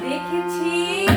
দেখেছি।